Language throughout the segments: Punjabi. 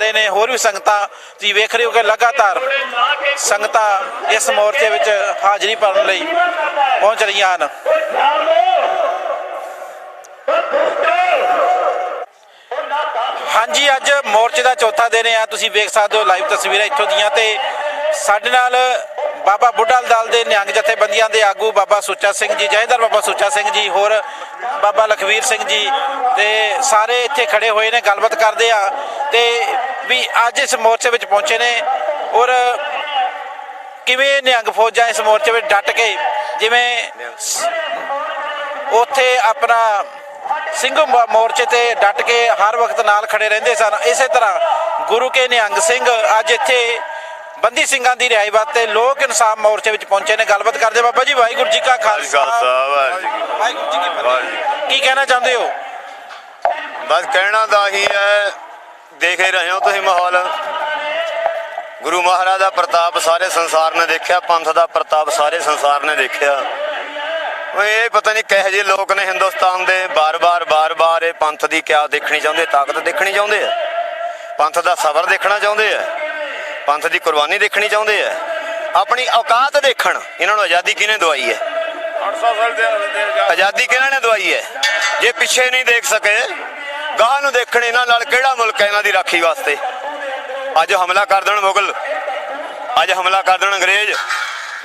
ਦੇ ਨੇ, ਹੋਰ ਵੀ ਸੰਗਤਾਂ, ਤੁਸੀਂ ਵੇਖ ਰਹੇ ਹੋ ਕਿ ਲਗਾਤਾਰ ਸੰਗਤਾਂ ਇਸ ਮੋਰਚੇ ਵਿੱਚ ਹਾਜ਼ਰੀ ਭਰਨ ਲਈ ਪਹੁੰਚ ਰਹੀਆਂ ਹਨ। ਹਾਂਜੀ, ਅੱਜ ਮੋਰਚੇ ਦਾ ਚੌਥਾ ਦਿਨ ਆ ਤੁਸੀਂ ਵੇਖ ਸਕਦੇ ਹੋ ਲਾਈਵ ਤਸਵੀਰਾਂ ਇੱਥੋਂ ਦੀਆਂ ਤੇ ਸਾਡੇ ਨਾਲ ਬਾਬਾ ਬੁੱਢਾ ਦਲ ਦੇ ਨਿਹੰਗ ਜਥੇਬੰਦੀਆਂ ਦੇ ਆਗੂ ਬਾਬਾ ਸੁੱਚਾ ਸਿੰਘ ਜੀ ਜੈਦਰ ਬਾਬਾ ਸੁੱਚਾ ਸਿੰਘ ਜੀ, ਹੋਰ ਬਾਬਾ ਲਖਵੀਰ ਸਿੰਘ ਜੀ ਤੇ ਸਾਰੇ ਇੱਥੇ ਖੜੇ ਹੋਏ ਨੇ, ਗੱਲਬਾਤ ਕਰਦੇ ਆ ਤੇ ਵੀ ਅੱਜ ਇਸ ਮੋਰਚੇ ਵਿੱਚ ਪਹੁੰਚੇ ਨੇ ਔਰ ਕਿਵੇਂ ਨਿਹੰਗ ਫੌਜਾਂ ਇਸ ਮੋਰਚੇ ਵਿੱਚ ਡਟ ਕੇ ਜਿਵੇਂ ਉੱਥੇ ਆਪਣਾ ਸਿੰਘੂ ਮੋਰਚੇ ਤੇ ਡਟ ਕੇ ਹਰ ਵਕਤ ਨਾਲ ਖੜੇ ਰਹਿੰਦੇ ਸਨ ਇਸੇ ਤਰ੍ਹਾਂ ਗੁਰੂ ਕੇ ਨਿਹੰਗ ਸਿੰਘ ਅੱਜ ਇੱਥੇ ਬੰਦੀ ਸਿੰਘਾਂ ਦੀ ਰਿਹਾਈ ਵਾਸਤੇ ਲੋਕ ਇਨਸਾਫ ਮੋਰਚੇ ਵਿੱਚ ਪਹੁੰਚੇ ਨੇ। ਗੱਲਬਾਤ ਕਰਦੇ ਬਾਬਾ ਜੀ ਵਾਹਿਗੁਰੂ ਜੀ ਕਾ ਖਾਲਸਾ। ਖਾਲਸਾ ਵਾਹਿਗੁਰੂ ਜੀ ਕੀ ਫਤਿਹ। ਕੀ ਕਹਿਣਾ ਚਾਹੁੰਦੇ ਹੋ? ਬਸ ਕਹਿਣਾ ਦਾ ਹੀ ਹੈ ਦੇਖ ਹੀ ਰਹੇ ਹੋ ਤੁਸੀਂ ਮਾਹੌਲ। ਗੁਰੂ ਮਹਾਰਾਜ ਦਾ ਪ੍ਰਤਾਪ ਸਾਰੇ ਸੰਸਾਰ ਨੇ ਦੇਖਿਆ ਪੰਥ ਦਾ ਪ੍ਰਤਾਪ ਸਾਰੇ ਸੰਸਾਰ ਨੇ ਦੇਖਿਆ। ਇਹ ਪਤਾ ਨਹੀਂ ਕਿਹੋ ਜਿਹੇ ਲੋਕ ਨੇ ਹਿੰਦੁਸਤਾਨ ਦੇ ਬਾਰ-ਬਾਰ ਬਾਰ-ਬਾਰ ਇਹ ਪੰਥ ਦੀ ਕਿਆ ਦੇਖਣੀ ਚਾਹੁੰਦੇ ਤਾਕਤ ਦੇਖਣੀ ਚਾਹੁੰਦੇ ਆ? ਪੰਥ ਦਾ ਸਬਰ ਦੇਖਣਾ ਚਾਹੁੰਦੇ ਆ? ਪੰਥ ਦੀ ਕੁਰਬਾਨੀ ਦੇਖਣੀ ਚਾਹੁੰਦੇ ਆ? ਆਪਣੀ ਔਕਾਤ ਦੇਖਣ ਇਹਨਾਂ ਨੂੰ ਆਜ਼ਾਦੀ ਕਿਹਨੇ ਦਵਾਈ ਹੈ? 800 ਸਾਲ ਦੇ ਆਜ਼ਾਦੀ ਕਿਹਨਾਂ ਨੇ ਦਵਾਈ ਹੈ? ਜੇ ਪਿੱਛੇ ਨਹੀਂ ਦੇਖ ਸਕੇ ਗਾਹ ਨੂੰ ਦੇਖਣ ਇਹਨਾਂ ਨਾਲ ਕਿਹੜਾ ਮੁਲਕ ਹੈ ਇਹਨਾਂ ਦੀ ਰਾਖੀ ਵਾਸਤੇ? ਅੱਜ ਹਮਲਾ ਕਰ ਦੇਣ ਮੁਗਲ, ਅੱਜ ਹਮਲਾ ਕਰ ਦੇਣ ਅੰਗਰੇਜ਼,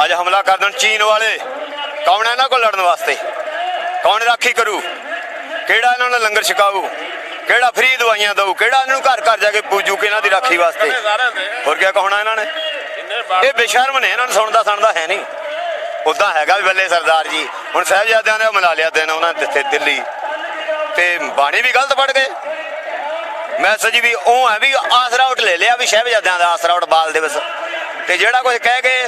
ਅੱਜ ਹਮਲਾ ਕਰ ਦੇਣ ਚੀਨ ਵਾਲੇ। ਕੌਣ ਹੈ ਇਹਨਾਂ ਕੋਲ ਲੜਨ ਵਾਸਤੇ? ਕੌਣ ਰਾਖੀ ਕਰੂ? ਕਿਹੜਾ ਇਹਨਾਂ ਨੂੰ ਲੰਗਰ ਛਕਾਊ? ਕਿਹੜਾ ਫ੍ਰੀ ਦਵਾਈਆਂ ਦਊ? ਕਿਹੜਾ ਇਹਨਾਂ ਨੂੰ ਘਰ ਘਰ ਜਾ ਕੇ ਪੂਜੂ ਕਿ ਇਹਨਾਂ ਦੀ ਰਾਖੀ ਵਾਸਤੇ? ਸਾਰਿਆਂ ਦੇ ਹੋਰ ਕੀ ਕਹਣਾ ਇਹਨਾਂ ਨੇ? ਇਹ ਬੇਸ਼ਰਮ ਨੇ, ਇਹਨਾਂ ਨੂੰ ਸੁਣਦਾ ਸੁਣਦਾ ਹੈ ਨਹੀਂ। ਉਦਾਂ ਹੈਗਾ ਵੀ ਬੱਲੇ ਸਰਦਾਰ ਜੀ। ਹੁਣ ਸਾਹਿਬਜ਼ਾਦਿਆਂ ਨੇ ਮਨਾ ਲਿਆ ਦਿਨ, ਉਹਨਾਂ ਨੇ ਦਿੱਤੇ ਦਿੱਲੀ। ਤੇ ਬਾਣੀ ਵੀ ਗਲਤ ਪੜ ਗਏ। ਮੈਸੇਜ ਵੀ ਉਹ ਹੈ ਵੀ ਆਸਰਾ ਉੱਟ ਲੈ ਲਿਆ ਵੀ ਸਾਹਿਬਜ਼ਾਦਿਆਂ ਦਾ ਆਸਰਾ ਉੱਟ ਬਾਲ ਦਿਵਸ ਤੇ ਜਿਹੜਾ ਕੁਝ ਕਹਿ ਗਏ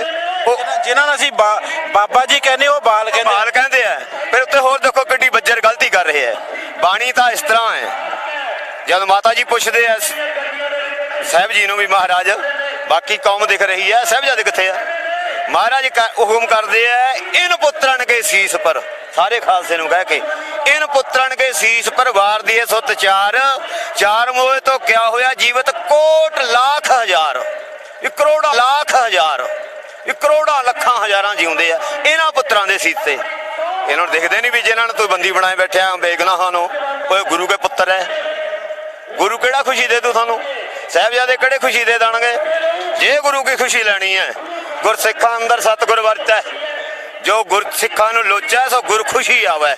ਉਹ ਜਿਨ੍ਹਾਂ ਨੂੰ ਅਸੀਂ ਬਾਬਾ ਜੀ ਕਹਿੰਦੇ ਉਹ ਬਾਲ ਕਹਿੰਦੇ। ਬਾਲ ਕਹਿੰਦੇ ਆ। ਫਿਰ ਉੱਤੇ ਹੋਰ ਦੇਖੋ ਕਿੱਡੀ ਬੱਜਰ ਗਲਤੀ ਕਰ ਰਹੇ ਆ। ਬਾਣੀ ਤਾਂ ਇਸ ਤਰ੍ਹਾਂ ਹੈ। ਜਦ ਮਾਤਾ ਜੀ ਪੁੱਛਦੇ ਆ ਸਾਹਿਬ ਜੀ ਨੂੰ ਵੀ ਮਹਾਰਾਜ ਬਾਕੀ ਕੌਮ ਦਿਖ ਰਹੀ ਹੈ ਸਾਹਿਬਜ਼ਾਦੇ ਕਿੱਥੇ ਆ? ਮਹਾਰਾਜ ਹੁਕਮ ਕਰਦੇ ਆ, ਇਨ ਪੁੱਤਰਨ ਕੇ ਸੀਸ ਪਰ। ਸਾਰੇ ਖਾਲਸੇ ਨੂੰ ਕਹਿ ਕੇ, ਇਨ ਪੁੱਤਰਨ ਕੇ ਸੀਸ ਪਰ ਵਾਰ ਦੀਏ ਸੁਤ ਚਾਰ। ਚਾਰ ਮੋਹ ਤੋਂ ਕਿਆ ਹੋਇਆ? ਜੀਵਤ ਕੋਟ ਲੱਖ ਹਜ਼ਾਰ। ਇੱਕ ਕਰੋੜਾ ਲੱਖ ਹਜ਼ਾਰ। ਇੱਕ ਕਰੋੜਾਂ ਲੱਖਾਂ ਹਜ਼ਾਰਾਂ ਜਿਉਂਦੇ ਆ ਇਹਨਾਂ ਪੁੱਤਰਾਂ ਦੇ ਸੀਸ ਤੇ। ਇਹਨਾਂ ਨੂੰ ਦੇਖਦੇ ਨਹੀਂ ਵੀ ਜਿਹਨਾਂ ਨੂੰ ਤੂੰ ਬੰਦੀ ਬਣਾਏ ਬੈਠਿਆ ਬੇਗਨਾਹਾਂ ਨੂੰ ਉਹ ਗੁਰੂ ਕੇ ਪੁੱਤਰ ਹੈ ਗੁਰੂ ਕਿਹੜਾ ਖੁਸ਼ੀ ਦੇ ਦੂ ਤੁਹਾਨੂੰ ਸਾਹਿਬਜ਼ਾਦੇ ਕਿਹੜੇ ਖੁਸ਼ੀ ਦੇ ਦੇਣਗੇ? ਜੇ ਗੁਰੂ ਕੀ ਖੁਸ਼ੀ ਲੈਣੀ ਹੈ ਗੁਰਸਿੱਖਾਂ ਅੰਦਰ ਸਤਿਗੁਰ ਵਰਤੈ। ਜੋ ਗੁਰਸਿੱਖਾਂ ਨੂੰ ਲੋਚੈ ਸੋ ਗੁਰ ਖੁਸ਼ੀ ਆਵੇ।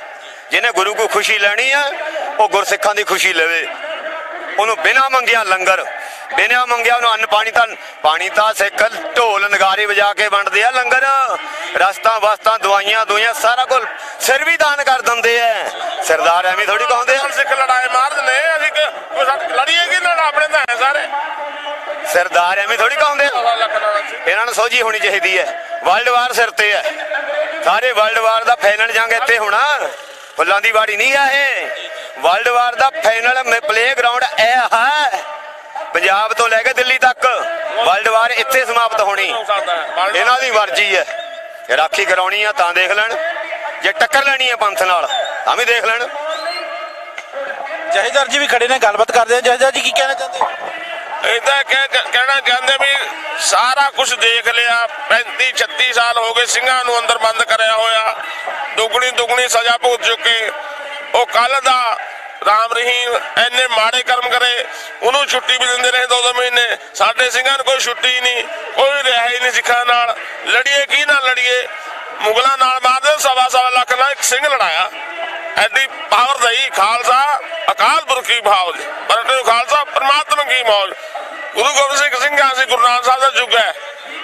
ਜਿਹਨੇ ਗੁਰੂ ਕੋ ਖੁਸ਼ੀ ਲੈਣੀ ਹੈ ਉਹ ਗੁਰਸਿੱਖਾਂ ਦੀ ਖੁਸ਼ੀ ਲਵੇ। ਉਹਨੂੰ ਬਿਨਾ ਮੰਗਿਆ ਲੰਗਰ ਬਿਨਾ ਮੰਗਿਆ ਉਹਨੂੰ ਅੰਨ ਪਾਣੀ ਤਾਂ ਪਾਣੀ ਤਾਂ ਸਿੱਖ ਢੋਲ ਨਗਾਰੇ ਵਜਾ ਕੇ ਵੰਡਦੇ ਆ ਲੰਗਰ। ਰਸਤਾਂ ਵਸਤਾਂ ਦਵਾਈਆਂ ਦੁਈਆਂ ਸਾਰਾ ਕੁਝ ਸਿਰ ਵੀ ਦਾਨ ਕਰ ਦਿੰਦੇ ਐ। ਸਰਦਾਰ ਐਵੇਂ ਥੋੜੀ ਕਹਾਉਂਦੇ ਆ। ਸਿੱਖ ਲੜਾਈ ਮਾਰਦੇ ਨੇ ਅਸੀਂ ਕੋਈ ਸਾਡੇ ਲੜੀਏ ਕਿ ਨਾ ਆਪਣੇ ਤਾਂ ਹੈ ਸਾਰੇ। ਸਰਦਾਰ ਐਵੇਂ ਥੋੜੀ ਕਹਾਉਂਦੇ ਆ। ਇਹਨਾਂ ਨੂੰ ਸੋਝੀ ਹੋਣੀ ਚਾਹੀਦੀ ਹੈ। ਵਰਲਡ ਵਾਰ ਸਿਰ ਤੇ ਹੈ। ਸਾਰੇ ਵਰਲਡ ਵਾਰ ਦਾ ਫਾਈਨਲ ਜੰਗ ਇੱਥੇ ਹੋਣਾ। ਫੁੱਲਾਂ ਦੀ ਵਾੜੀ ਨਹੀਂ ਹੈ ਇਹ। ਵਰਲਡ ਵਾਰ ਦਾ ਫਾਈਨਲ ਪਲੇਗਰਾਉਂਡ ਇਹ ਹੈ ਪੰਜਾਬ ਤੋਂ ਲੈ ਕੇ ਦਿੱਲੀ ਤੱਕ ਵਰਲਡ ਵਾਰ ਇੱਥੇ ਸਮਾਪਤ ਹੋਣੀ। ਇਹਨਾਂ ਦੀ ਮਰਜ਼ੀ ਹੈ। ਰਾਖੀ ਕਰਾਉਣੀ ਆ ਤਾਂ ਦੇਖ ਲੈਣ। ਜੇ ਟੱਕਰ ਲੈਣੀ ਹੈ ਪੰਥ ਨਾਲ, ਤਾਂ ਵੀ ਦੇਖ ਲੈਣ। ਜਹੇਦਾਰ ਜੀ ਵੀ ਖੜੇ ਨੇ, ਗੱਲਬਾਤ ਕਰਦੇ ਆ। ਜਹੇਦਾਰ ਜੀ ਕੀ ਕਹਿਣਾ ਚਾਹੁੰਦੇ ਇਦਾਂ ਕਹਿ ਕਹਿਣਾ ਚਾਹੁੰਦੇ ਵੀ ਸਾਰਾ ਕੁਝ ਦੇਖ ਲਿਆ 35 36 ਸਾਲ ਹੋ ਗਏ ਸਿੰਘਾਂ ਨੂੰ ਅੰਦਰ ਬੰਦ ਕਰਿਆ ਹੋਇਆ। ਦੁਗਣੀ ਦੁਗਣੀ ਸਜ਼ਾ ਭੁਗਤ ਚੁੱਕੇ। ਉਹ ਕੱਲ ਦਾ ਰਾਮ ਰਹੀਮ ਐਨੇ ਮਾੜੇ ਕਰਮ ਕਰੇ, ਉਹਨੂੰ ਛੁੱਟੀ ਵੀ ਦਿੰਦੇ ਰਹੇ ਦੋ ਦੋ ਮਹੀਨੇ। ਸਾਡੇ ਸਿੰਘਾਂ ਨੂੰ ਕੋਈ ਛੁੱਟੀ ਨਹੀਂ, ਕੋਈ ਰਿਹਾ ਹੀ ਨਹੀਂ ਸਿੱਖਾਂ ਨਾਲ। ਲੜੀਏ ਕੀ ਨਾਲ ਲੜੀਏ? ਮੁਗਲਾਂ ਨਾਲ ਮਾਰਦੇ ਸਵਾ ਸਵਾ ਲੱਖ ਨਾਲ ਇੱਕ ਸਿੰਘ ਲੜਾਇਆ। ਐਡੀ ਪਾਵਰ ਦਈ ਖਾਲਸਾ, ਅਕਾਲ ਪੁਰਖ ਕੀ ਭਾਉ ਪਰਟੇ ਖਾਲਸਾ ਪਰਮਾਤਮਾ ਮੌਜ ਗੁਰੂ ਗੋਬਿੰਦ ਸਿੰਘ ਸਿੰਘਾਂ ਸੀ, ਗੁਰੂ ਨਾਨਕ ਸਾਹਿਬ ਦਾ ਯੁੱਗ ਹੈ।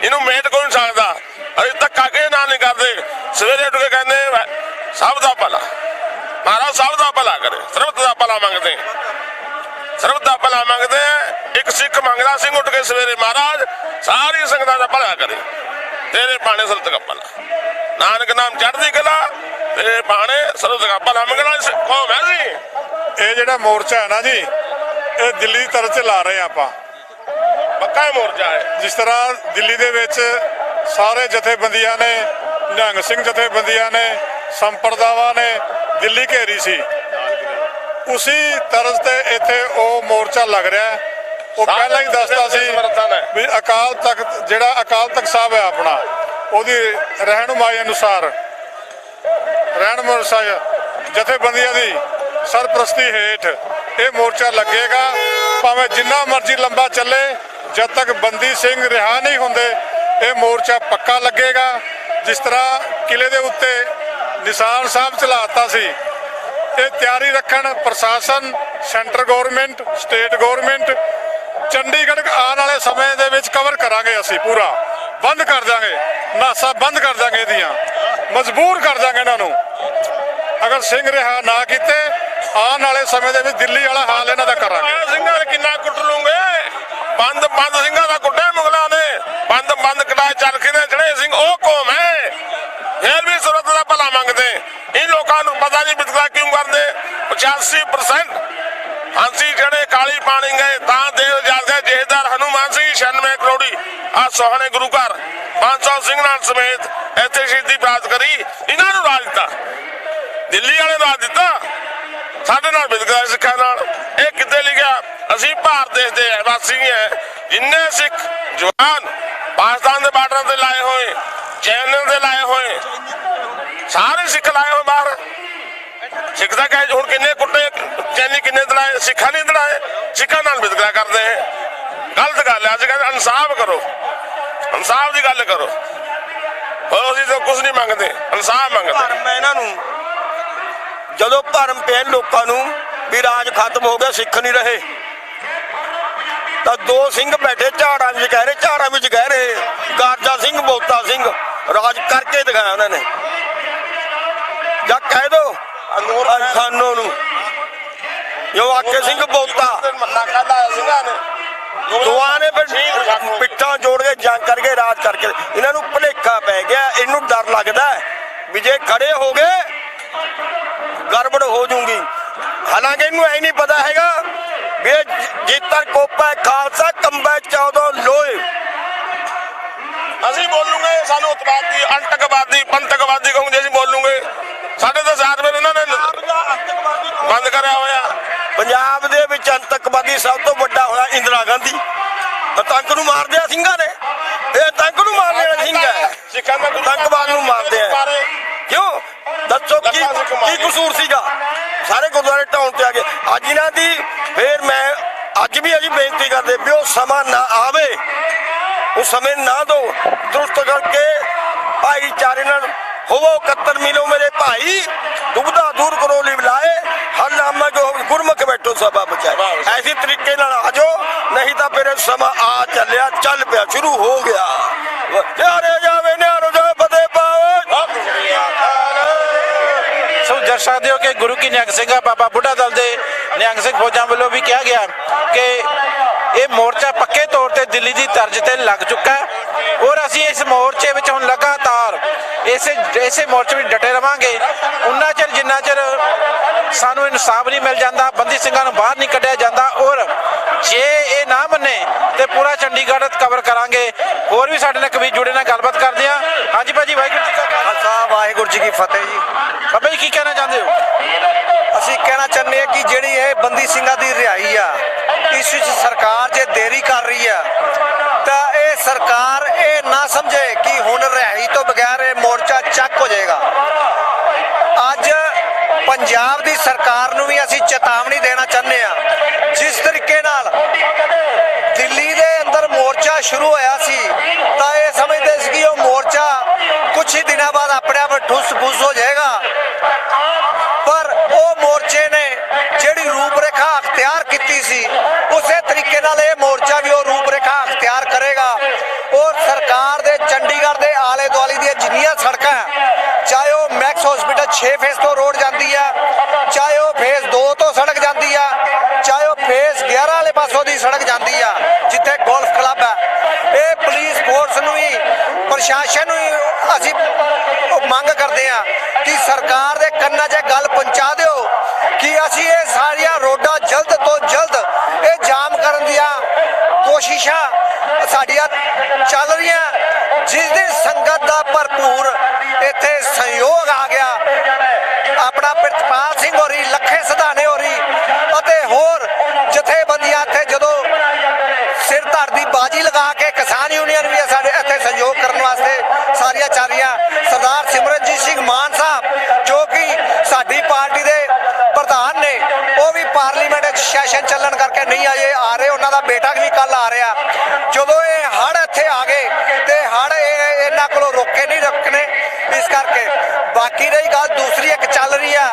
ਇਹਨੂੰ ਮੇਟ ਕੋਈ ਨਹੀਂ ਸਕਦਾ। ਅਜੇ ਤੱਕ ਕਾਕੇ ਨਾ ਨਹੀਂ ਕਰਦੇ। ਸਵੇਰੇ ਉੱਠ ਕੇ ਕਹਿੰਦੇ, ਸਭ ਦਾ ਭਲਾ। ਮਹਾਰਾਜ, ਸਭ ਦਾ ਭਲਾ ਕਰੇ। ਸਰਬਤ ਦਾ ਭਲਾ ਮੰਗਦੇ। ਸਰਬਤ ਦਾ ਭਲਾ ਮੰਗਦੇ। ਇੱਕ ਸਿੱਖ ਮੰਗਦਾ ਸਿੰਘ ਉੱਠ ਕੇ ਸਵੇਰੇ, ਮਹਾਰਾਜ, ਸਾਰੀ ਸੰਗਤਾਂ ਦਾ ਭਲਾ ਕਰੇ। ਤੇਰੇ ਬਾਣੇ ਸਰਬਤ ਦਾ ਭਲਾ। ਨਾਨਕ ਨਾਮ ਚੜ੍ਹਦੀ ਕਲਾ, ਤੇਰੇ ਬਾਣੇ ਸਰਬਤ ਦਾ ਭਲਾ ਮੰਗਣਾ ਕੌਮ ਹੈ ਜੀ। ਇਹ ਜਿਹੜਾ ਮੋਰਚਾ ਹੈ ਨਾ ਜੀ ਦਿੱਲੀ ਦੀ ਤਰਫ ਚ ਲਾ ਰਹੇ ਆ ਆਪਾਂ। ਪੱਕਾ ਮੋਰਚਾ ਹੈ। ਜਿਸ ਤਰ੍ਹਾਂ ਦਿੱਲੀ ਦੇ ਵਿੱਚ ਸਾਰੇ ਜਥੇਬੰਦੀਆਂ ਨੇ ਨਿਹੰਗ ਸਿੰਘ ਜਥੇਬੰਦੀਆਂ ਨੇ ਸੰਪਰਦਾਵਾਂ ਨੇ ਦਿੱਲੀ ਘੇਰੀ ਸੀ। ਉਸੇ ਤਰਜ਼ ਤੇ ਇੱਥੇ ਉਹ ਮੋਰਚਾ ਲੱਗ ਰਿਹਾ ਹੈ। ਉਹ ਪਹਿਲਾਂ ਹੀ ਦੱਸਦਾ ਸੀ। ਵੀ ਅਕਾਲ ਤਖਤ ਜਿਹੜਾ ਅਕਾਲ ਤਖਤ ਸਾਹਿਬ ਹੈ ਆਪਣਾ ਉਹਦੀ ਰਹਿਨੁਮਾਈ ਅਨੁਸਾਰ ਰਹਿਨੁਮਾਈ ਜਥੇਬੰਦੀਆਂ ਦੀ ਸਰਪ੍ਰਸਤੀ ਹੇਠ ਇਹ ਮੋਰਚਾ ਲੱਗੇਗਾ, ਭਾਵੇਂ ਜਿੰਨਾ ਮਰਜ਼ੀ ਲੰਬਾ ਚੱਲੇ, ਜਦ ਤੱਕ ਬੰਦੀ ਸਿੰਘ ਰਿਹਾ ਨਹੀਂ ਹੁੰਦੇ, ਇਹ ਮੋਰਚਾ ਪੱਕਾ ਲੱਗੇਗਾ। ਜਿਸ ਤਰ੍ਹਾਂ ਕਿਲੇ ਦੇ ਉੱਤੇ ਨਿਸ਼ਾਨ ਸਾਹਿਬ ਚਲਾਤਾ ਸੀ, ਇਹ ਤਿਆਰੀ ਰੱਖਣ ਪ੍ਰਸ਼ਾਸਨ, centre government, state government, Chandigarh ਆਉਣ ਵਾਲੇ ਸਮੇਂ ਦੇ ਵਿੱਚ ਕਵਰ ਕਰਾਂਗੇ ਅਸੀਂ ਪੂਰਾ। ਬੰਦ ਕਰ ਦਾਂਗੇ ਨਾਸਾ ਬੰਦ ਕਰ ਦਾਂਗੇ ਇਹਦੀਆਂ। ਮਜਬੂਰ ਕਰ ਦਾਂਗੇ ਇਹਨਾਂ ਨੂੰ। ਅਗਰ ਸਿੰਘ ਰਿਹਾ ਨਾ ਕੀਤੇ ਆਉਣ ਵਾਲੇ ਸਮੇਂ ਦੇ ਵਿੱਚ ਦਿੱਲੀ ਵਾਲਾ ਹਾਲ ਇਹਨਾਂ ਦਾ ਕਰਾਂਗੇ। ਸਿੰਘਾਂ ਨੇ ਕਿੰਨਾ ਕੁੱਟ ਲੂਗੇ? ਬੰਦ ਬੰਦ ਸਿੰਘਾਂ ਦਾ ਕੁੱਟਿਆ ਮੁਗਲਾਂ ਨੇ। ਬੰਦ ਬੰਦ ਕਟਾਏ ਚਰਖੇ ਦੇ ਚੜੇ ਸਿੰਘ, ਉਹ ਕੌਮ ਹੈ। ਫੇਰ ਵੀ ਸੁਰਤ ਦਾ ਭਲਾ ਮੰਗਦੇ। ਇਹ ਲੋਕਾਂ ਨੂੰ ਪਤਾ ਨਹੀਂ ਵਿਤਕਰਾ ਕਿਉਂ ਕਰਦੇ। 85% ਹਾਂਸੀ ਜਿਹੜੇ ਕਾਲੀ ਪਾਣੀ ਗਏ, ਤਾਂ ਦੇਵ ਜਾਗੇ ਜੇਦਾਰ ਹਨੂਮਾਨ ਸਿੰਘ 96 ਕਰੋੜੀ। ਆ ਸੋਹਣੇ ਗੁਰੂ ਘਰ 500 ਸਿੰਘ ਨਾਲ ਸਮੇਤ ਇੱਥੇ ਸ਼ਹੀਦੀ ਪ੍ਰਾਪਤ ਕਰੀ। ਇਹਨਾਂ ਨੂੰ ਰਾਜ ਦਿੱਤਾ। ਦਿੱਲੀ ਵਾਲੇ ਰਾਜ ਦਿੱਤਾ। ਸਾਡੇ ਨਾਲ ਵਿਤਕਰਾ ਸਿੱਖਾਂ ਨਾਲ ਇਹ ਕਿੱਥੇ ਲਿਖਿਆ? ਅਸੀਂ ਭਾਰਤ ਦੇਸ਼ ਦੇ ਵਾਸੀ ਹੈ। ਜਿੰਨੇ ਸਿੱਖ ਜਵਾਨ ਪਾਕਿਸਤਾਨ ਦੇ ਬਾਰਡਰਾਂ ਤੇ ਲਾਏ ਹੋਏ, ਚੈਨਲ ਦੇ ਲਾਏ ਹੋਏ, ਸਾਰੇ ਸਿੱਖ ਲਾਏ ਹੋਏ ਬਾਹਰ। ਸਿੱਖ ਦਾ ਕਹੇ, ਹੁਣ ਕਿੰਨੇ ਕੁੱਟੇ, ਚੈਨੀ ਕਿੰਨੇ ਦੜਾਏ ਸਿੱਖਾਂ ਨੇ ਦੜਾਏ ਸਿੱਖਾਂ ਨਾਲ ਵਿਤਕਰਾ ਕਰਦੇ ਹੈ ਗਲਤ ਗੱਲ ਹੈ, ਅੱਜ ਕਹਿੰਦੇ ਇਨਸਾਫ ਕਰੋ। ਇਨਸਾਫ ਦੀ ਗੱਲ ਕਰੋ। ਹੋਰ ਅਸੀਂ ਤਾਂ ਕੁਝ ਨਹੀਂ ਮੰਗਦੇ, ਇਨਸਾਫ ਮੰਗਦੇ। ਭਰਮ ਹੈ ਇਹਨਾਂ ਨੂੰ ਜਦੋਂ ਭਰਮ ਪਿਆ ਲੋਕਾਂ ਨੂੰ ਵੀ ਰਾਜ ਖਤਮ ਹੋ ਗਿਆ ਸਿੱਖ ਨਹੀਂ ਰਹੇ। ਤਾਂ ਦੋ ਸਿੰਘ ਬੈਠੇ ਝਾੜਾਂ ਵਿੱਚ ਕਹਿ ਰਹੇ ਝਾੜਾਂ ਵਿੱਚ ਕਹਿ ਰਹੇ ਗਾਰਜਾ ਸਿੰਘ ਬੋਤਾ ਸਿੰਘ ਰਾਜ ਕਰਕੇ ਦਿਖਾਇਆ ਉਹਨਾਂ ਨੇ। ਜਾਂ ਕਹਿ ਦੋ ਅਨੋਰ ਖਾਨੋ ਨੂੰ। ਜੋ ਆਕੇ ਸਿੰਘ ਬੋਤਾ। ਸਿੰਘਾਂ ਨੇ ਦੋਆਂ ਨੇ ਫਿਰ ਪਿੱਠਾਂ ਜੋੜ ਕੇ ਜੰਗ ਕਰਕੇ ਰਾਜ ਕਰਕੇ। ਇਹਨਾਂ ਨੂੰ ਭੁਲੇਖਾ ਪੈ ਗਿਆ ਇਹਨੂੰ ਡਰ ਲੱਗਦਾ ਵੀ ਜੇ ਖੜੇ ਹੋ ਗਏ ਗੜਬੜ ਹੋ ਜੂਗੀ। ਹਾਲਾਂਕਿ ਇਹਨੂੰ ਐ ਨਹੀਂ ਪਤਾ ਹੈਗਾ ਵੀ ਜੇਤਰ ਕੋਪਾ ਖਾਲਸਾ ਕੰਬੈ 14 ਲੋਏ ਅਸੀਂ ਬੋਲੂਗੇ ਸਾਨੂੰ ਉਤਵਾਦੀ ਅੰਟਕਵਾਦੀ ਪੰਤਕਵਾਦੀ ਕਹੂੰਗੇ ਅਸੀਂ ਬੋਲੂਗੇ। ਸਾਡੇ ਤਾਂ ਸਾਥ ਵਿੱਚ ਇਹਨਾਂ ਨੇ ਬੰਦ ਕਰਿਆ ਹੋਇਆ। ਪੰਜਾਬ ਦੇ ਵਿੱਚ ਅੰਤਕਵਾਦੀ ਸਭ ਕੀ ਕਸੂਰ ਸੀਗਾ? ਸਾਰੇ ਗੁਰਦੁਆਰੇ ਢਾਉਣ ਤੇ ਆ ਗਏ। ਅੱਜ ਇਹਨਾਂ ਦੀ ਫੇਰ ਮੈਂ, ਅੱਜ ਵੀ ਅਸੀਂ ਬੇਨਤੀ ਕਰਦੇ ਵੀ ਉਹ ਸਮਾਂ ਨਾ ਆਵੇ। ਉਹ ਸਮੇਂ ਨਾ ਦੋ। ਦਰੁਸਤ ਕਰਕੇ ਭਾਈਚਾਰੇ ਨਾਲ ਹੋਵੋ ਕੱਤਰ ਮਿਲੋ ਮੇਰੇ ਭਾਈ, ਦੁਬਦਾ ਦੂਰ ਕਰੋ ਲਿਵ ਲਾਏ ਹਰ ਨਾਮਾ ਜੋ ਗੁਰਮੁਖ ਬੈਠੋ, ਸਭਾ ਬਚਾਏ ਐਸੀ ਤਰੀਕੇ ਨਾਲ ਆਜੋ ਨਹੀਂ ਤਾਂ ਫਿਰ ਸਮਾਂ ਆ ਚੱਲਿਆ, ਚੱਲ ਪਿਆ, ਸ਼ੁਰੂ ਹੋ ਗਿਆ। ਸਿੰਘਾ ਬਾਬਾ ਬੁੱਢਾ ਦਲ ਦੇ ਨਿਹੰਗ ਸਿੰਘ ਫੌਜਾਂ ਵੱਲੋਂ ਵੀ ਕਿਹਾ ਗਿਆ ਕਿ ਇਹ ਮੋਰਚਾ ਪੱਕੇ ਤੌਰ ਤੇ ਦਿੱਲੀ ਦੀ ਤਰਜ਼ ਤੇ ਲੱਗ ਚੁੱਕਾ ਔਰ ਅਸੀਂ ਇਸ ਮੋਰਚੇ ਇਸੇ ਇਸੇ ਮੋਰਚੇ ਵਿੱਚ ਡਟੇ ਰਵਾਂਗੇ। ਉਨਾ ਚਿਰ ਜਿੰਨਾ ਚਿਰ ਸਾਨੂੰ ਇਨਸਾਫ ਨਹੀਂ ਮਿਲ ਜਾਂਦਾ, ਬੰਦੀ ਸਿੰਘਾਂ ਨੂੰ ਬਾਹਰ ਨਹੀਂ ਕੱਢਿਆ ਜਾਂਦਾ, ਔਰ ਜੇ ਇਹ ਨਾ ਮੰਨੇ ਤੇ ਪੂਰਾ ਚੰਡੀਗੜ੍ਹ ਕਵਰ ਕਰਾਂਗੇ। ਹੋਰ ਵੀ ਸਾਡੇ ਨਾਲ ਕਵੀ ਜੁੜੇ ਨਾਲ ਗੱਲਬਾਤ ਕਰਦੇ ਆ ਹਾਂਜੀ ਭਾਜੀ, ਵਾਹਿਗੁਰੂ ਜੀ ਕਾ ਖਾਲਸਾ ਖਾਲਸਾ, ਵਾਹਿਗੁਰੂ ਜੀ ਕੀ ਫਤਿਹ ਜੀ। ਬਾਬਾ ਜੀ, ਕੀ ਕਹਿਣਾ ਚਾਹੁੰਦੇ ਹੋ? ਅਸੀਂ ਕਹਿਣਾ ਚਾਹੁੰਦੇ ਹਾਂ ਕਿ ਜਿਹੜੀ ਇਹ ਬੰਦੀ ਸਿੰਘਾਂ ਦੀ ਰਿਹਾਈ ਆ, ਇਸ ਵਿੱਚ ਸਰਕਾਰ ਜੇ ਦੇਰੀ ਕਰ ਰਹੀ ਆ, ਤਾਂ ਇਹ ਸਰਕਾਰ ਇਹ ਨਾ ਸਮਝੇ ਕਿ ਹੁਣ ਰਿਹਾਈ ਤੋਂ ਬਗੈਰ ਇਹ ਮੋਰਚਾ ਚੱਕ ਹੋ ਜਾਏਗਾ ਅੱਜ ਪੰਜਾਬ ਦੀ ਸਰਕਾਰ ਨੂੰ ਵੀ ਅਸੀਂ ਚੇਤਾਵਨੀ ਦੇਣਾ ਚਾਹੁੰਦੇ ਆ ਜਿਸ ਤਰੀਕੇ ਨਾਲ ਦਿੱਲੀ ਦੇ ਅੰਦਰ ਮੋਰਚਾ ਸ਼ੁਰੂ ਹੋਇਆ ਸੀ, ਤਾਂ ਇਹ ਸਮਝਦੇ ਸੀ ਕਿ ਉਹ ਮੋਰਚਾ ਕੁਝ ਹੀ ਦਿਨਾਂ ਬਾਅਦ ਆਪਣੇ ਆਪ ਠੁੱਸ ਫੁੱਸ ਹੋ ਜਾਏਗਾ। ਪਰ ਉਹ ਮੋਰਚੇ ਨੇ ਜਿਹੜੀ ਰੂਪਰੇਖਾ ਅਖਤਿਆਰ ਕੀਤੀ ਸੀ, ਉਸੇ ਤਰੀਕੇ ਨਾਲ ਇਹ ਮੋਰਚਾ ਵੀ ਉਹ ਰੂਪਰੇਖਾ ਅਖਤਿਆਰ ਕਰੇਗਾ। ਔਰ ਸਰਕਾਰ ਦੇ ਚੰਡੀਗੜ੍ਹ ਦੇ ਆਲੇ ਦੁਆਲੇ ਦੀਆਂ ਜਿੰਨੀਆਂ ਸੜਕਾਂ ਚਾਹੇ ਉਹ ਮੈਕਸ ਹਸਪੀਟਲ 6 ਫੇਸ ਤੋਂ ਰੋਡ ਜਾਂਦੀ ਹੈ ਪ੍ਰਸ਼ਾਸਨ ਨੂੰ ਅਸੀਂ ਮੰਗ ਕਰਦੇ ਆ ਕਿ ਸਰਕਾਰ ਦੇ ਕੰਨਾਂ 'ਚ ਗੱਲ ਪਹੁੰਚਾ ਦਿਓ ਕਿ ਅਸੀਂ ਇਹ ਸਾਰੀਆਂ ਰੋਡਾਂ ਜਲਦ ਤੋਂ ਜਲਦ ਇਹ ਜਾਮ ਕਰਨ ਦੀਆਂ ਕੋਸ਼ਿਸ਼ਾਂ ਸਾਡੀਆਂ ਚੱਲ ਰਹੀਆਂ। ਜਿਸ ਦੀ ਸੰਗਤ ਦਾ ਭਰਪੂਰ ਇੱਥੇ ਸਹਿਯੋਗ ਆ ਗਿਆ। ਆਪਣਾ ਪ੍ਰਿਤਪਾਲ ਸਿੰਘ ਹੋਰੀ, ਲੱਖੇ ਸਧਾਨੇ ਹੋਰੀ ਅਤੇ ਹੋਰ ਜਥੇਬੰਦੀਆਂ ਇੱਥੇ ਜਦੋਂ ਸਿਰ ਧਰ ਦੀ ਬਾਜੀ ਲਗਾ ਕੇ ਕਿਸਾਨ ਯੂਨੀਅਨ ਵੀ ਹੈ ਸਾਡੇ ਇੱਥੇ ਸਹਿਯੋਗ ਕਰਨ ਵਾਸਤੇ ਸਰਦਾਰ ਸਿਮਰਨਜੀਤ ਸਿੰਘ ਮਾਨ ਸਾਹਿਬ, ਜੋ ਕਿ ਸਾਡੀ ਪਾਰਟੀ ਦੇ ਪ੍ਰਧਾਨ ਨੇ, ਉਹ ਵੀ ਪਾਰਲੀਮੈਂਟ ਵਿੱਚ ਸੈਸ਼ਨ ਚੱਲਣ ਕਰਕੇ ਨਹੀਂ ਆਏ, ਆ ਰਹੇ। ਉਹਨਾਂ ਦਾ ਬੇਟਾ ਵੀ ਕੱਲ ਆ ਰਿਹਾ। ਜਦੋਂ ਇਹ ਹੜ ਇੱਥੇ ਆ ਗਏ ਤੇ ਹੜ ਇਹਨਾਂ ਕੋਲੋਂ ਰੋਕੇ ਨਹੀਂ ਰੱਖਣੇ। ਇਸ ਕਰਕੇ ਬਾਕੀ ਰਹੀ ਗੱਲ ਦੂਸਰੀ, ਇੱਕ ਚੱਲ ਰਹੀ ਆ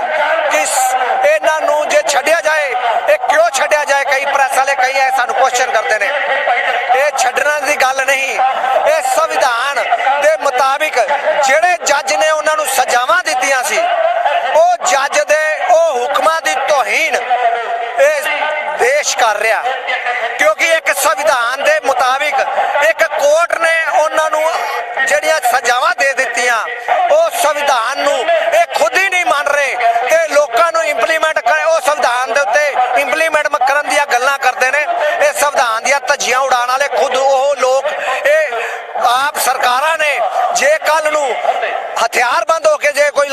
ਕਿ ਸ- ਇਹਨਾਂ ਨੂੰ ਜੇ ਛੱਡਿਆ ਜਾਏ ਇਹ ਕਿਉਂ ਛੱਡਿਆ ਜਾਏ ਕਈ ਪ੍ਰੈਸ ਵਾਲੇ ਕਈ ਐ ਸਾਨੂੰ ਕੁਐਸਚਨ ਕਰਦੇ ਨੇ ਇਹ ਛੱਡਣ ਦੀ ਗੱਲ ਨਹੀਂ ਇਹ ਸੰਵਿਧਾਨ ਦੇ ਮੁਤਾਬਿਕ ਜਿਹੜੇ ਜੱਜ ਨੇ ਉਹਨਾਂ ਨੂੰ ਸਜ਼ਾਵਾਂ ਦਿੱਤੀਆਂ ਸੀ ਉਹ ਜੱਜ ਦੇ ਉਹ ਹੁਕਮਾਂ ਦੀ ਇਹ ਦੇਸ਼ ਕਰ ਰਿਹਾ। ਕਿਉਂਕਿ ਇੱਕ ਸੰਵਿਧਾਨ ਦੇ ਮੁਤਾਬਿਕ ਇੱਕ ਕੋਰਟ ਨੇ ਉਹਨਾਂ ਨੂੰ ਜਿਹੜੀਆਂ ਸਜ਼ਾਵਾਂ ਦੇ ਦਿੱਤੀਆਂ, ਉਹ ਸੰਵਿਧਾਨ ਨੂੰ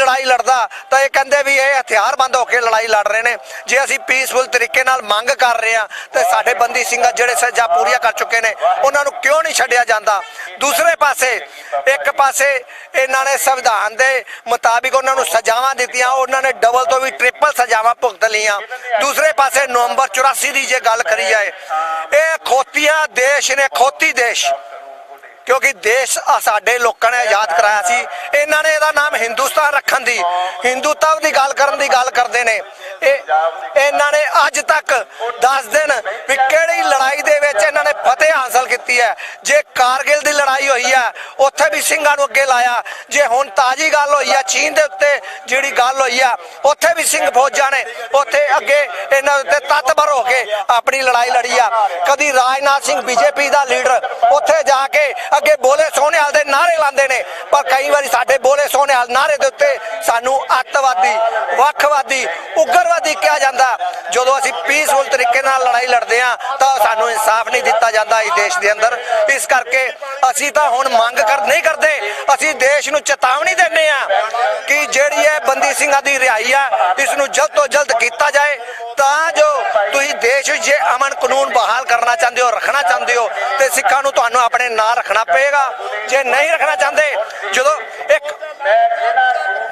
ਲੜਾਈ ਲੜਦਾ, ਤਾਂ ਇਹ ਕਹਿੰਦੇ ਵੀ ਇਹ ਹਥਿਆਰਬੰਦ ਹੋ ਕੇ ਲੜਾਈ ਲੜ ਰਹੇ ਨੇ। ਜੇ ਅਸੀਂ ਪੀਸਫੁਲ ਤਰੀਕੇ ਨਾਲ ਮੰਗ ਕਰ ਰਹੇ ਆ ਤੇ ਸਾਡੇ ਬੰਦੀ ਸਿੰਘ ਜਿਹੜੇ ਸਜ਼ਾ ਪੂਰੀਆਂ ਕਰ ਚੁੱਕੇ ਨੇ, ਉਹਨਾਂ ਨੂੰ ਕਿਉਂ ਨਹੀਂ ਛੱਡਿਆ ਜਾਂਦਾ? ਦੂਸਰੇ ਪਾਸੇ, ਇੱਕ ਪਾਸੇ ਇਹਨਾਂ ਨੇ ਸੰਵਿਧਾਨ ਦੇ ਮੁਤਾਬਿਕ ਉਹਨਾਂ ਨੂੰ ਸਜ਼ਾਵਾਂ ਦਿੱਤੀਆਂ, ਉਹਨਾਂ ਨੇ ਡਬਲ ਤੋਂ ਵੀ ਟ੍ਰਿਪਲ ਸਜ਼ਾਵਾਂ ਭੁਗਤ ਲਈਆਂ। ਦੂਸਰੇ ਪਾਸੇ ਨਵੰਬਰ 84 ਦੀ ਜੇ ਗੱਲ ਕਰੀ ਜਾਏ, ਇਹ ਖੋਤੀਆਂ ਦੇਸ਼ ਨੇ, ਖੋਤੀ ਦੇਸ਼। ਕਿਉਂਕਿ ਦੇਸ਼ ਸਾਡੇ ਲੋਕਾਂ ਨੇ ਆਜ਼ਾਦ ਕਰਾਇਆ ਸੀ। ਇਹਨਾਂ ਨੇ ਇਹਦਾ ਨਾਮ ਹਿੰਦੁਸਤਾਨ ਰੱਖਣ ਦੀ ਹਿੰਦੂਤਵ ਦੀ ਗੱਲ ਕਰਨ ਦੀ ਗੱਲ ਕਰਦੇ ਨੇ। ਇਹ ਇਹਨਾਂ ਨੇ ਅੱਜ ਤੱਕ ਦੱਸ ਦਿਨ ਵੀ ਕਿਹੜੀ ਲੜਾਈ ਦੇ ਵਿੱਚ ਇਹਨਾਂ ਨੇ ਫਤਿਹ ਹਾਸਲ ਕੀਤੀ ਹੈ। ਜੇ ਕਾਰਗਿਲ ਦੀ ਲੜਾਈ ਹੋਈ ਹੈ, ਉੱਥੇ ਵੀ ਸਿੰਘਾਂ ਨੂੰ ਅੱਗੇ ਲਾਇਆ। ਜੇ ਹੁਣ ਤਾਜੀ ਗੱਲ ਹੋਈ ਹੈ, ਚੀਨ ਦੇ ਉੱਤੇ ਜਿਹੜੀ ਗੱਲ ਹੋਈ ਆ, ਉੱਥੇ ਵੀ ਸਿੰਘ ਫੌਜਾਂ ਨੇ ਉੱਥੇ ਅੱਗੇ ਇਹਨਾਂ ਉੱਤੇ ਤਤਬਰ ਹੋ ਕੇ ਆਪਣੀ ਲੜਾਈ ਲੜੀ ਆ। ਕਦੀ ਰਾਜਨਾਥ ਸਿੰਘ ਬੀਜੇਪੀ ਦਾ ਲੀਡਰ ਉੱਥੇ ਜਾ ਕੇ ਅੱਗੇ ਬੋਲੇ ਸੋਹਣਿਆਲ ਦੇ ਨਾਰੇ ਲਾਉਂਦੇ ਨੇ, ਪਰ ਕਈ ਵਾਰੀ ਸਾਡੇ ਬੋਲੇ ਸੋਹਣਿਆਲ ਨਾਰੇ ਦੇ ਉੱਤੇ ਸਾਨੂੰ ਅੱਤਵਾਦੀ, ਵੱਖਵਾਦੀ, ਉਗਰਵਾਦੀ ਕਿਹਾ ਜਾਂਦਾ। ਜਦੋਂ ਅਸੀਂ ਪੀਸਫੁਲ ਤਰੀਕੇ ਨਾਲ ਲੜਾਈ ਲੜਦੇ ਆ ਤਾਂ ਸਾਨੂੰ ਇਨਸਾਫ ਨਹੀਂ ਦਿੱਤਾ ਜਾਂਦਾ ਇਸ ਦੇਸ਼ ਦੇ ਅੰਦਰ। ਇਸ ਕਰਕੇ ਅਸੀਂ ਤਾਂ ਹੁਣ ਮੰਗ ਕਰ, ਨਹੀਂ ਕਰਦੇ। ਅਸੀਂ ਦੇਸ਼ ਨੂੰ ਚੇਤਾਵਨੀ ਦਿੰਦੇ ਆ ਕਿ ਜਿਹੜੀ ਇਹ ਬੰਦੀ ਸਿੰਘਾਂ ਦੀ ਰਿਹਾਈ ਆ, ਇਸ ਨੂੰ ਜਲਦ ਤੋਂ ਜਲਦ ਕੀਤਾ ਜਾਏ। ਤਾਂ ਜੋ ਤੁਸੀਂ ਦੇਸ਼ ਵਿੱਚ ਜੇ ਅਮਨ ਕਾਨੂੰਨ ਬਹਾਲ ਕਰਨਾ ਚਾਹੁੰਦੇ ਹੋ, ਰੱਖਣਾ ਚਾਹੁੰਦੇ ਹੋ, ਤੇ ਸਿੱਖਾਂ ਨੂੰ ਤੁਹਾਨੂੰ ਆਪਣੇ ਨਾਲ ਰੱਖਣਾ ਪਏਗਾ। ਜੇ ਨਹੀਂ ਰੱਖਣਾ ਚਾਹੁੰਦੇ, ਜਦੋਂ ਇੱਕ,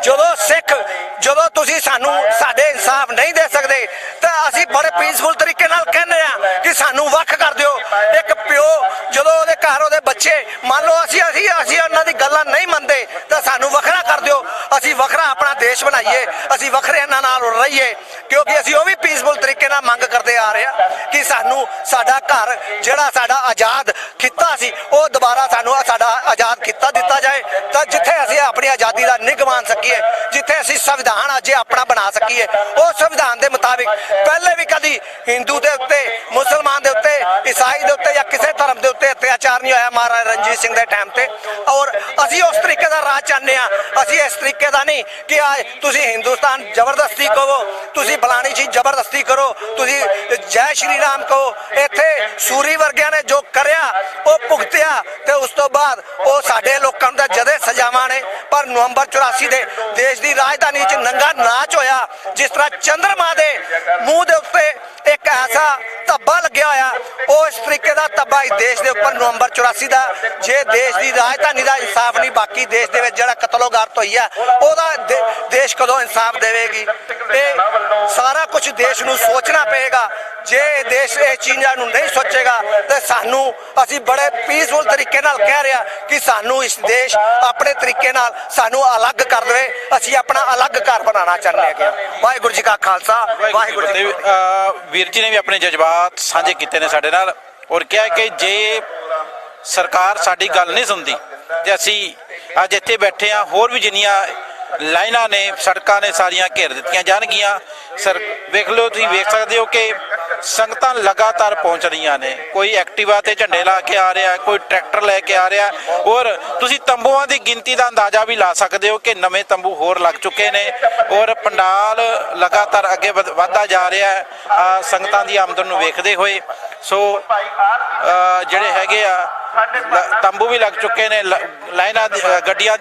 ਜਦੋਂ ਸਿੱਖ ਜਦੋਂ ਤੁਸੀਂ ਸਾਨੂੰ ਸਾਡੇ ਇਨਸਾਫ ਨਹੀਂ ਦੇ ਸਕਦੇ, ਤਾਂ ਅਸੀਂ ਬੜੇ ਪੀਸਫੁਲ ਤਰੀਕੇ ਨਾਲ ਕਹਿੰਦੇ ਆ ਕਿ ਸਾਨੂੰ ਵੱਖ ਕਰ ਦਿਓ। ਇੱਕ ਪਿਓ ਜਦੋਂ ਉਹਦੇ ਘਰ ਉਹਦੇ ਬੱਚੇ, ਮੰਨ ਲਓ ਅਸੀਂ ਅਸੀਂ ਅਸੀਂ ਉਹਨਾਂ ਦੀ ਗੱਲਾਂ ਨਹੀਂ ਮੰਨਦੇ, ਤਾਂ ਸਾਨੂੰ ਵੱਖਰਾ ਕਰ ਦਿਓ। ਅਸੀਂ ਵੱਖਰਾ ਆਪਣਾ ਦੇਸ਼ ਬਣਾਈਏ, ਅਸੀਂ ਵੱਖਰੇ ਇਹਨਾਂ ਨਾਲ ਰਹੀਏ, ਕਿਉਂਕਿ ਅਸੀਂ ਉਹ ਵੀ ਪੀਸਫੁਲ ਤਰੀਕੇ ਨਾਲ ਮੰਗ ਕਰਦੇ ਆ ਰਹੇ ਆ ਕਿ ਸਾਨੂੰ ਸਾਡਾ ਘਰ, ਜਿਹੜਾ ਸਾਡਾ ਆਜ਼ਾਦ ਖਿੱਤਾ ਸੀ, ਉਹ ਦੁਬਾਰਾ ਸਾਨੂੰ ਸਾਡਾ ਆਜ਼ਾਦ ਖਿੱਤਾ ਦਿੱਤਾ ਜਾਏ। ਤਾਂ ਜਿੱਥੇ ਅਸੀਂ ਆਪਣੀ ਆਜ਼ਾਦੀ ਦਾ ਨਿੱਘ ਮਾਣ ਸਕੀਏ, ਜਿੱਥੇ ਅਸੀਂ ਸੰਵਿਧਾਨ ਅੱਜ ਆਪਣਾ ਬਣਾ ਸਕੀਏ। ਉਹ ਸੰਵਿਧਾਨ ਦੇ ਮੁਤਾਬਿਕ ਪਹਿਲੇ ਵੀ ਕਦੀ ਹਿੰਦੂ ਦੇ ਉੱਤੇ, ਮੁਸਲਮਾਨ ਦੇ ਉੱਤੇ, ਈਸਾਈ ਦੇ ਉੱਤੇ ਜਾਂ ਕਿਸੇ ਧਰਮ ਦੇ ਉੱਤੇ ਅਤਿਆਚਾਰ ਨਹੀਂ ਹੋਇਆ ਮਹਾਰਾਜਾ ਰਣਜੀਤ ਸਿੰਘ ਦੇ ਟਾਈਮ ਤੇ। ਔਰ ਅਸੀਂ ਉਸ ਤਰੀਕੇ ਦਾ ਰਾਜ ਚਾਹੁੰਦੇ ਆ ਅਸੀਂ ਇਸ ਤਰੀਕੇ ਦਾ ਨਹੀਂ ਕਿ ਆ ਤੁਸੀਂ ਹਿੰਦੁਸਤਾਨ ਜ਼ਬਰਦਸਤੀ ਕਹੋ, ਤੁਸੀਂ ਫਲਾਣੀ ਚੀਜ਼ ਜ਼ਬਰਦਸਤੀ ਕਰੋ, ਤੁਸੀਂ ਜੈ ਸ਼੍ਰੀ ਰਾਮ ਕਹੋ। ਇੱਥੇ ਸੂਰੀ ਵਰਗਿਆਂ ਨੇ ਜੋ ਕਰਿਆ, ਉਹ ਭੁਗਤਿਆ ਤੇ ਉਸ ਤੋਂ ਬਾਅਦ ਉਹ ਸਾਡੇ ਲੋਕਾਂ ਨੂੰ ਤਾਂ ਜਦੇ ਸਜ਼ਾਵਾਂ ਨੇ, ਪਰ ਨਵੰਬਰ 84 ਦੇ ਦੇਸ਼ ਦੀ ਰਾਜਧਾਨੀ 'ਚ ਨੰਗਾ ਨਾਚ ਹੋਇਆ, ਜਿਸ ਤਰ੍ਹਾਂ ਚੰਦਰਮਾ ਦੇ ਮੂੰਹ ਦੇ ਉੱਤੇ ਇੱਕ ਐਸਾ ਧੱਬਾ ਲੱਗਿਆ ਹੋਇਆ। ਉਹ ਇਸ ਤਰੀਕੇ ਦਾ ਧੱਬਾ ਇਸ ਦੇਸ਼ ਦੇ ਉੱਪਰ ਨਵੰਬਰ 84 ਦਾ, ਜੇ ਦੇਸ਼ ਦੀ ਰਾਜਧਾਨੀ ਦਾ ਇਨਸਾਫ ਨਹੀਂ, ਬਾਕੀ ਦੇਸ਼ ਦੇ ਵਿੱਚ ਜਿਹੜਾ ਕਤਲੋਗਾਰਤ ਹੋਈ ਹੈ ਉਹਦਾ ਦੇਸ਼ ਕਦੋਂ ਇਨਸਾਫ ਦੇਵੇਗੀ? ਇਹ ਸਾਰਾ ਕੁਝ ਦੇਸ਼ ਨੂੰ ਸੋਚਣਾ ਪਏਗਾ। ਜੇ ਇਹ ਦੇਸ਼ ਇਹ ਚੀਜ਼ਾਂ ਨੂੰ ਨਹੀਂ ਸੋਚੇਗਾ ਤੇ ਸਾਨੂੰ ਅਸੀਂ ਬੜੇ ਪੀਸਫੁਲ ਤਰੀਕੇ ਨਾਲ ਕਹਿ ਰਿਹਾ ਕਿ ਸਾਨੂੰ ਇਸ ਦੇਸ਼ ਆਪਣੇ ਤਰੀਕੇ ਨਾਲ ਸਾਨੂੰ ਅਲੱਗ ਕਰ ਦੇਵੇ। ਅਸੀਂ ਆਪਣਾ ਅਲੱਗ ਘਰ ਬਣਾਉਣਾ ਚਾਹੁੰਦੇ ਹੈਗੇ ਵਾਹਿਗੁਰੂ ਜੀ ਕਾ ਖਾਲਸਾ ਵਾਹਿਗੁਰੂ ਜੀ ਵੀਰ ਜੀ ਨੇ ਵੀ ਆਪਣੇ ਜਜ਼ਬਾਤ ਸਾਂਝੇ ਕੀਤੇ ਨੇ ਸਾਡੇ ਨਾਲ ਔਰ ਕਿਹਾ ਕਿ ਜੇ ਸਰਕਾਰ ਸਾਡੀ ਗੱਲ ਨਹੀਂ ਸੁਣਦੀ ਤੇ ਅਸੀਂ ਅੱਜ ਇੱਥੇ ਬੈਠੇ ਆ ਹੋਰ ਵੀ ਜਿੰਨੀਆਂ ਲਾਈਨਾਂ ਨੇ ਸੜਕਾਂ ਨੇ ਸਾਰੀਆਂ ਘੇਰ ਦਿੱਤੀਆਂ ਜਾਣਗੀਆਂ। ਸਰ ਵੇਖ ਲਓ ਤੁਸੀਂ ਵੇਖ ਸਕਦੇ ਹੋ ਕਿ ਸੰਗਤਾਂ ਲਗਾਤਾਰ ਪਹੁੰਚ ਰਹੀਆਂ ਨੇ। ਕੋਈ ਐਕਟਿਵਾ ਤੇ ਝੰਡੇ ਲਾ ਕੇ ਆ ਰਿਹਾ, ਕੋਈ ਟਰੈਕਟਰ ਲੈ ਕੇ ਆ ਰਿਹਾ। ਔਰ ਤੁਸੀਂ ਤੰਬੂਆਂ ਦੀ ਗਿਣਤੀ ਦਾ ਅੰਦਾਜ਼ਾ ਵੀ ਲਾ ਸਕਦੇ ਹੋ ਕਿ ਨਵੇਂ ਤੰਬੂ ਹੋਰ ਲੱਗ ਚੁੱਕੇ ਨੇ। ਔਰ ਪੰਡਾਲ ਲਗਾਤਾਰ ਅੱਗੇ ਵਧ- ਵਧਦਾ ਜਾ ਰਿਹਾ ਹੈ। ਸੰਗਤਾਂ ਦੀ ਆਮਦਨ ਨੂੰ ਵੇਖਦੇ ਹੋਏ, ਸੋ ਜਿਹੜੇ ਹੈਗੇ ਆ, ਲ- ਤੰਬੂ ਵੀ ਲੱਗ ਚੁੱਕੇ ਨੇ। ਲ- ਲਾਈਨਾਂ ਦੀ- ਅਹ ਗੱਡੀਆਂ